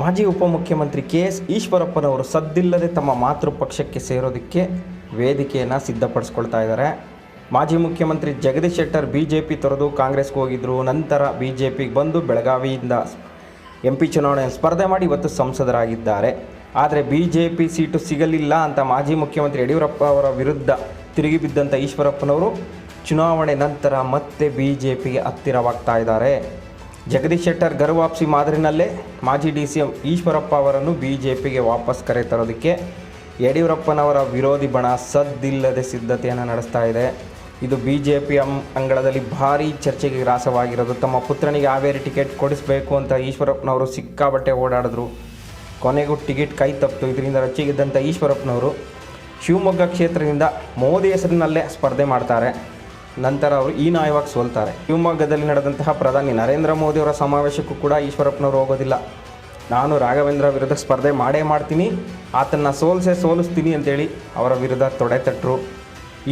ಮಾಜಿ ಉಪಮುಖ್ಯಮಂತ್ರಿ K S ಈಶ್ವರಪ್ಪನವರು ಸದ್ದಿಲ್ಲದೆ ತಮ್ಮ ಮಾತೃ ಪಕ್ಷಕ್ಕೆ ಸೇರೋದಕ್ಕೆ ವೇದಿಕೆಯನ್ನು ಸಿದ್ಧಪಡಿಸ್ಕೊಳ್ತಾ ಇದ್ದಾರೆ. ಮಾಜಿ ಮುಖ್ಯಮಂತ್ರಿ Jagadish Shettar B J P ತೊರೆದು ಕಾಂಗ್ರೆಸ್ಗೆ ಹೋಗಿದ್ದರು ನಂತರ ಬಿ ಜೆ ಪಿಗೆ ಬಂದು ಬೆಳಗಾವಿಯಿಂದ ಎಂ ಪಿ ಚುನಾವಣೆಯನ್ನು ಸ್ಪರ್ಧೆ ಮಾಡಿ ಇವತ್ತು ಸಂಸದರಾಗಿದ್ದಾರೆ. ಆದರೆ ಬಿ ಜೆ ಪಿ ಸೀಟು ಸಿಗಲಿಲ್ಲ ಅಂತ ಮಾಜಿ ಮುಖ್ಯಮಂತ್ರಿ ಯಡಿಯೂರಪ್ಪ ಅವರ ವಿರುದ್ಧ ತಿರುಗಿ ಬಿದ್ದಂಥ ಈಶ್ವರಪ್ಪನವರು ಚುನಾವಣೆ ನಂತರ ಮತ್ತೆ ಬಿ ಜೆ ಪಿಗೆ ಹತ್ತಿರವಾಗ್ತಾ ಇದ್ದಾರೆ. ಜಗದೀಶ್ ಶೆಟ್ಟರ್ ಗರ್ವಾಪ್ಸಿ ಮಾದರಿನಲ್ಲೇ ಮಾಜಿ ಡಿ ಸಿ ಎಂ ಈಶ್ವರಪ್ಪ ಅವರನ್ನು ಬಿ ಜೆ ಪಿಗೆ ವಾಪಸ್ ಕರೆತರೋದಕ್ಕೆ ಯಡಿಯೂರಪ್ಪನವರ ವಿರೋಧಿ ಬಣ ಸದ್ದಿಲ್ಲದೆ ಸಿದ್ಧತೆಯನ್ನು ನಡೆಸ್ತಾ ಇದೆ. ಇದು ಬಿ ಜೆ ಪಿ ಅಂಗಳದಲ್ಲಿ ಭಾರೀ ಚರ್ಚೆಗೆ ಗ್ರಾಸವಾಗಿರೋದು. ತಮ್ಮ ಪುತ್ರನಿಗೆ ಹಾವೇರಿ ಟಿಕೆಟ್ ಕೊಡಿಸಬೇಕು ಅಂತ ಈಶ್ವರಪ್ಪನವರು ಸಿಕ್ಕಾಬಟ್ಟೆ ಓಡಾಡಿದ್ರು. ಕೊನೆಗೂ ಟಿಕೆಟ್ ಕೈ ತಪ್ಪಿತು. ಇದರಿಂದ ರೊಚ್ಚಿಗೆದ್ದಂಥ ಈಶ್ವರಪ್ಪನವರು ಶಿವಮೊಗ್ಗ ಕ್ಷೇತ್ರದಿಂದ ಮೋದಿ ಹೆಸರಿನಲ್ಲೇ ಸ್ಪರ್ಧೆ ಮಾಡ್ತಾರೆ. ನಂತರ ಅವರು ಈ ನಾಯವಾಗಿ ಸೋಲ್ತಾರೆ. ಶಿವಮೊಗ್ಗದಲ್ಲಿ ನಡೆದಂತಹ ಪ್ರಧಾನಿ ನರೇಂದ್ರ ಮೋದಿಯವರ ಸಮಾವೇಶಕ್ಕೂ ಕೂಡ ಈಶ್ವರಪ್ಪನವರು ಹೋಗೋದಿಲ್ಲ. ನಾನು ರಾಘವೇಂದ್ರ ವಿರುದ್ಧ ಸ್ಪರ್ಧೆ ಮಾಡೇ ಮಾಡ್ತೀನಿ, ಆತನ್ನು ಸೋಲ್ಸೆ ಸೋಲಿಸ್ತೀನಿ ಅಂತೇಳಿ ಅವರ ವಿರುದ್ಧ ತೊಡೆತಟ್ಟರು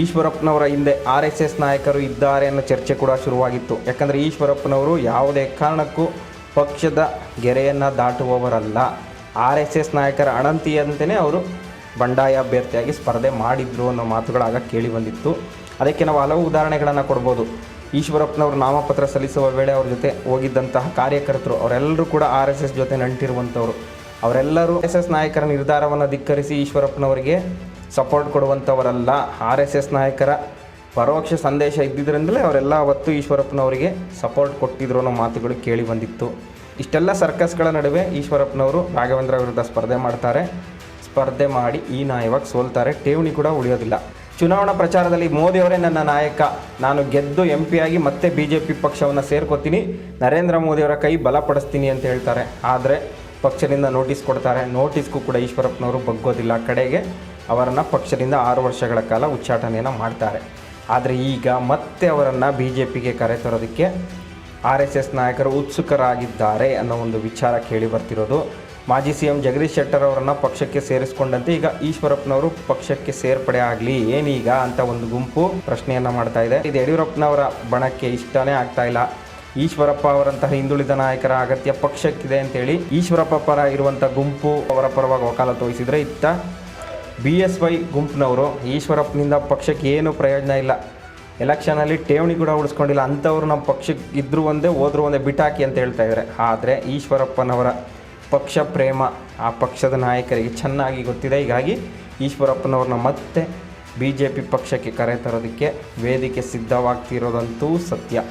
ಈಶ್ವರಪ್ಪನವರ ಹಿಂದೆ ಆರ್ ಎಸ್ ಎಸ್ ನಾಯಕರು ಇದ್ದಾರೆ ಅನ್ನೋ ಚರ್ಚೆ ಕೂಡ ಶುರುವಾಗಿತ್ತು. ಯಾಕಂದರೆ ಈಶ್ವರಪ್ಪನವರು ಯಾವುದೇ ಕಾರಣಕ್ಕೂ ಪಕ್ಷದ ಗೆರೆಯನ್ನು ದಾಟುವವರಲ್ಲ. ಆರ್ ಎಸ್ ಎಸ್ ನಾಯಕರ ಅಣಂತಿಯಂತೆಯೇ ಅವರು ಬಂಡಾಯ ಅಭ್ಯರ್ಥಿಯಾಗಿ ಸ್ಪರ್ಧೆ ಮಾಡಿದ್ರು ಅನ್ನೋ ಮಾತುಗಳಾಗ ಕೇಳಿ ಬಂದಿತ್ತು. ಅದಕ್ಕೆ ನಾವು ಹಲವು ಉದಾಹರಣೆಗಳನ್ನು ಕೊಡ್ಬೋದು. ಈಶ್ವರಪ್ಪನವರು ನಾಮಪತ್ರ ಸಲ್ಲಿಸುವ ವೇಳೆ ಅವ್ರ ಜೊತೆ ಹೋಗಿದ್ದಂತಹ ಕಾರ್ಯಕರ್ತರು, ಅವರೆಲ್ಲರೂ ಕೂಡ ಆರ್ ಎಸ್ ಎಸ್ ಜೊತೆ ನಂಟಿರುವಂಥವ್ರು. ಅವರೆಲ್ಲರೂ ಎಸ್ ಎಸ್ ನಾಯಕರ ನಿರ್ಧಾರವನ್ನು ಧಿಕ್ಕರಿಸಿ ಈಶ್ವರಪ್ಪನವರಿಗೆ ಸಪೋರ್ಟ್ ಕೊಡುವಂಥವರಲ್ಲ. ಆರ್ ಎಸ್ ಎಸ್ ನಾಯಕರ ಪರೋಕ್ಷ ಸಂದೇಶ ಇದ್ದಿದ್ದರಿಂದಲೇ ಅವರೆಲ್ಲ ಅವತ್ತು ಈಶ್ವರಪ್ಪನವರಿಗೆ ಸಪೋರ್ಟ್ ಕೊಟ್ಟಿದ್ರು ಅನ್ನೋ ಮಾತುಗಳು ಕೇಳಿ ಬಂದಿತ್ತು. ಇಷ್ಟೆಲ್ಲ ಸರ್ಕಸ್ಗಳ ನಡುವೆ ಈಶ್ವರಪ್ಪನವರು ರಾಘವೇಂದ್ರ ವಿರುದ್ಧ ಸ್ಪರ್ಧೆ ಮಾಡ್ತಾರೆ. ಸ್ಪರ್ಧೆ ಮಾಡಿ ಈ ನಾಯವಾಗಿ ಸೋಲ್ತಾರೆ. ಠೇವಣಿ ಕೂಡ ಉಳಿಯೋದಿಲ್ಲ. ಚುನಾವಣಾ ಪ್ರಚಾರದಲ್ಲಿ ಮೋದಿಯವರೇ ನನ್ನ ನಾಯಕ. ನಾನು ಗೆದ್ದು ಎಂ ಆಗಿ ಮತ್ತೆ ಬಿ ಜೆ ಪಿ ಪಕ್ಷವನ್ನು ಸೇರ್ಕೋತೀನಿ. ನರೇಂದ್ರ ಮೋದಿಯವರ ಕೈ ಬಲಪಡಿಸ್ತೀನಿ ಅಂತ ಹೇಳ್ತಾರೆ. ಆದರೆ ಪಕ್ಷದಿಂದ ನೋಟಿಸ್ ಕೊಡ್ತಾರೆ. ನೋಟಿಸ್ಗೂ ಕೂಡ ಈಶ್ವರಪ್ಪನವರು ಬಗ್ಗೋದಿಲ್ಲ. ಕಡೆಗೆ ಅವರನ್ನು ಪಕ್ಷದಿಂದ ಆರು ವರ್ಷಗಳ ಕಾಲ ಉಚ್ಚಾಟನೆಯನ್ನು ಮಾಡ್ತಾರೆ. ಆದರೆ ಈಗ ಮತ್ತೆ ಅವರನ್ನು ಬಿ ಜೆ ಪಿಗೆ ಕರೆತರೋದಕ್ಕೆ ಆರ್ ಎಸ್ ಎಸ್ ನಾಯಕರು ಉತ್ಸುಕರಾಗಿದ್ದಾರೆ ಅನ್ನೋ ಒಂದು ವಿಚಾರ ಕೇಳಿ ಬರ್ತಿರೋದು. ಮಾಜಿ ಸಿ ಎಂ ಜಗದೀಶ್ ಶೆಟ್ಟರ್ ಅವರನ್ನು ಪಕ್ಷಕ್ಕೆ ಸೇರಿಸಿಕೊಂಡಂತೆ ಈಗ ಈಶ್ವರಪ್ಪನವರು ಪಕ್ಷಕ್ಕೆ ಸೇರ್ಪಡೆ ಆಗಲಿ, ಏನೀಗ ಅಂತ ಒಂದು ಗುಂಪು ಪ್ರಶ್ನೆಯನ್ನು ಮಾಡ್ತಾ ಇದೆ. ಇದು ಯಡಿಯೂರಪ್ಪನವರ ಬಣಕ್ಕೆ ಇಷ್ಟನೇ ಆಗ್ತಾ ಇಲ್ಲ. ಈಶ್ವರಪ್ಪ ಅವರಂತಹ ಹಿಂದುಳಿದ ನಾಯಕರ ಅಗತ್ಯ ಪಕ್ಷಕ್ಕಿದೆ ಅಂತೇಳಿ ಈಶ್ವರಪ್ಪ ಪರ ಇರುವಂಥ ಗುಂಪು ಅವರ ಪರವಾಗಿ ವಕಾಲತ್ತು ವಹಿಸಿದರೆ ಇತ್ತ ಬಿ ಎಸ್ ವೈ ಗುಂಪಿನವರು ಈಶ್ವರಪ್ಪನಿಂದ ಪಕ್ಷಕ್ಕೆ ಏನು ಪ್ರಯೋಜನ ಇಲ್ಲ. ಎಲೆಕ್ಷನಲ್ಲಿ ಠೇವಣಿ ಕೂಡ ಉಳಿಸ್ಕೊಂಡಿಲ್ಲ. ಅಂಥವ್ರು ನಮ್ಮ ಪಕ್ಷಕ್ಕೆ ಇದ್ದರೂ ಒಂದೇ, ಹೋದ್ರೂ ಒಂದೇ ಬಿಟಾಕಿ ಅಂತ ಹೇಳ್ತಾ ಇದ್ದಾರೆ. ಆದರೆ ಈಶ್ವರಪ್ಪನವರ ಪಕ್ಷ ಪ್ರೇಮ ಆ ಪಕ್ಷದ ನಾಯಕರಿಗೆ ಚೆನ್ನಾಗಿ ಗೊತ್ತಿದೆ. ಹೀಗಾಗಿ ಈಶ್ವರಪ್ಪನವ್ರನ್ನ ಮತ್ತೆ ಬಿ ಜೆ ಪಿ ಪಕ್ಷಕ್ಕೆ ಕರೆತರೋದಕ್ಕೆ ವೇದಿಕೆ ಸಿದ್ಧವಾಗ್ತಿರೋದಂತೂ ಸತ್ಯ.